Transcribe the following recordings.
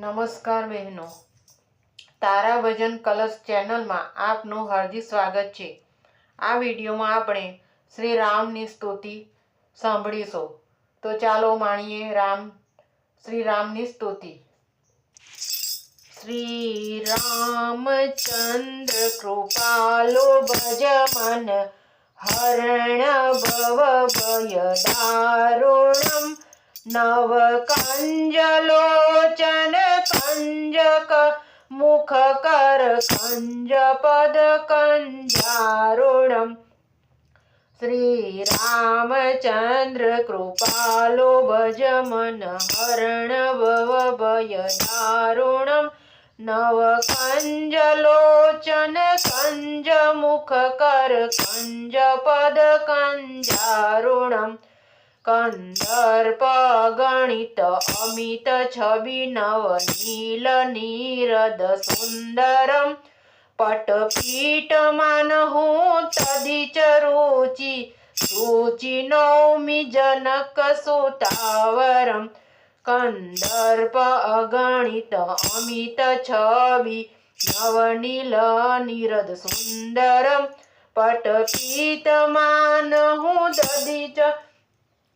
નમસ્કાર બહેનો. તારા ભજન કલર્સ ચેનલમાં આપનું હાર્દિક સ્વાગત છે. આ વિડીયોમાં આપણે શ્રી રામની સ્તુતિ સાંભળીશું. તો ચાલો માણીએ રામ, શ્રી રામની સ્તુતિ. શ્રી રામચંદ્ર કૃપાલો ભજ મન હરણ ભવ ભય દારુણમ નવ કંજલોચન કંજક મુખ કર કંજ પદ કંજારુણમ શ્રી રામચંદ્ર કૃપાલો ભજ મન હરણ ભવ ભય દારુણમ નવ કંજ મુખ કર કંજ પદ કંજારુણમ કંદર્પ ગણિત અમિત છબી નવ નીલ નીરદ સુંદરમ પટપીઠમાન હું તદિચ રુચિ સૂચિ નૌમિ જનક સુતાવરમ કંદર્પ અગણિત અમિત છબી નવનીલ નીરદ સુંદરમ પટપીતમાન હું દદિચ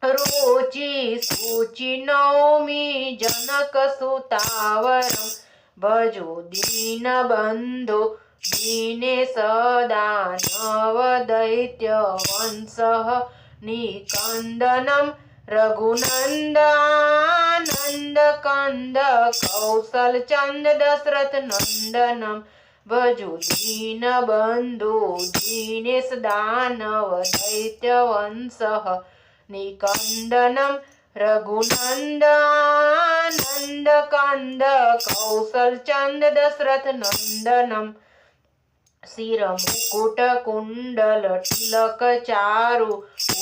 રુચિ સૂચિ નૌમિ જનક સુતાવરમ. ભજો દીન બંધો, દીને સદા નવ દૈત્ય વંશ નિકંદનમ. રઘુનંદાનંદ કંદ, કૌશલ ચંદ, દશરથ નંદનમ. ભજો દીન બંધુ દીનેશ દાનવ દૈત્ય વંશ નિકંદનમ રઘુનંદાનંદ કંદ કૌશલ ચંદ દશરથ નંદનમ શિર મુકુટ કુંડલ તિલક ચારુ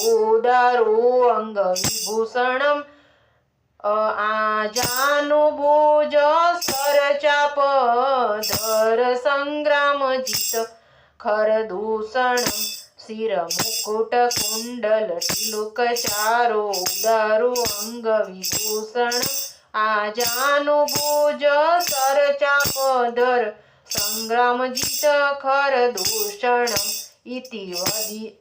ઉદારુ અંગ વિભૂષણમ આજાનુભુજ સર ચાપ ધર સંગ્રામ જીત ખર દૂષણમ શિર મુકુટ કુંડલ તિલુક ચારો ઉદારુ અંગ વિભૂષણ આજાનુભુજ સર ચાપ ધર સંગ્રામ જીત ખર દૂષણમ ઇતિ વદી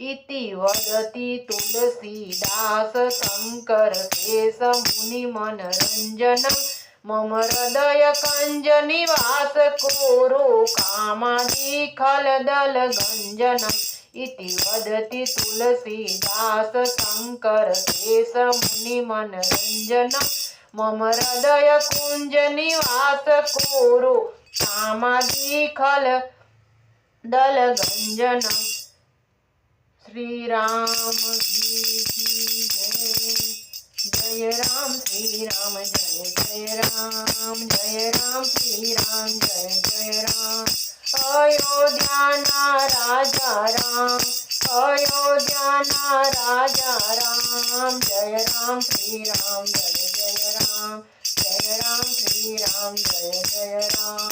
ઇતિ વદતિ તુલસીદાસ શંકર કેશ મુનિ મનરંજનમ મમ હૃદય इति वदति तुलसीदास शङ्कर केशमुनिमनरञ्जन मम हृदयकुञ्जनिवास कोरु कामदीखल दलगञ्जन श्रीराम जय राम श्री राम जय जय राम जय राम श्री राम जय जय राम કી જય જય રામ શ્રી રામ જય જય રામ જય રામ શ્રી રામ જય જય રામ અયોધ્યાના રાજા રામ અયોધ્યાના રાજા રામ જય રામ શ્રી રામ જય જય રામ જય રામ શ્રી રામ જય જય રામ